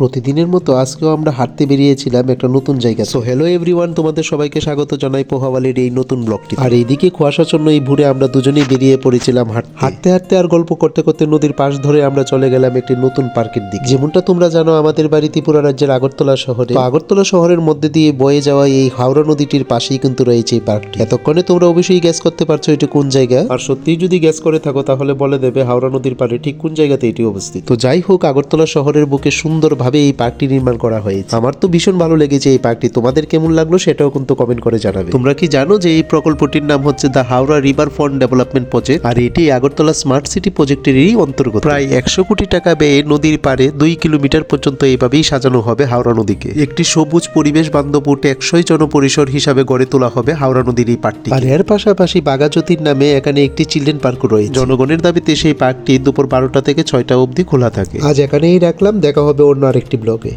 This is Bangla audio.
প্রতিদিনের মতো আজকেও আমরা হাঁটতে বেরিয়েছিলাম একটা নতুন জায়গা। সো হ্যালো এভরিওয়ান তোমাদের সবাইকে স্বাগত জানাই পোহাওয়ালির এই নতুন ব্লগটি। আর এইদিকে কুয়াশাচ্ছন্ন এই ভুরে আমরা দুজনেই বেরিয়ে পড়েছিলাম হাঁটতে। হাঁটতে হাঁটতে আর গল্প করতে করতে নদীর পাশ ধরে আমরা চলে গেলাম একটি নতুন পার্কের দিকে। যেমনটা তোমরা জানো, আমাদের বাড়ি ত্রিপুরা রাজ্যের আগরতলা শহরে। আগরতলা শহরের মধ্যে দিয়ে বয়ে যাওয়া এই হাওড়া নদীটির পাশেই কিন্তু রয়েছে এই পার্কটি। এতক্ষণে তোমরা অবশ্যই গ্যাস করতে পারছ এটি কোন জায়গা। আর সত্যিই যদি গ্যাস করে থাকো, তাহলে বলে দেবে হাওড়া নদীর পাড়ে ঠিক কোন জায়গাতে এটি অবস্থিত। তো যাই হোক, আগরতলা শহরের বুকে সুন্দরভাবে এই পার্কটি নির্মাণ করা হয়েছে? আমার তো ভীষণ ভালো লেগেছে এই পার্কটি। তোমাদের কেমন লাগল সেটাও কিন্তু কমেন্ট করে জানাবে। তোমরা কি জানো যে এই প্রকল্পটির নাম হচ্ছে the Haora river front development project আর এটি আগরতলা স্মার্ট সিটি প্রজেক্টেরই অন্তর্গত। প্রায় একশো কোটি টাকা ব্যয়ে নদীর পারে দুই কিলোমিটার পর্যন্ত এইভাবেই সাজানো হবে হাওড়া নদীকে। একটি সবুজ পরিবেশ বান্ধব ও টেকসই জনপরিসর হিসাবে গড়ে তোলা হবে হাওড়া নদীর এই পার্কটি আর এর পাশাপাশি বাগাজ্যোতির নামে এখানে একটি চিলড্রেন পার্ক রয়েছে। জনগণের দাবিতে সেই পার্কটি দুপুর বারোটা থেকে ছয়টা অবধি খোলা থাকে। আজ এখানেই রাখলাম। দেখা হবে অন্য আরেকটি ব্লগে।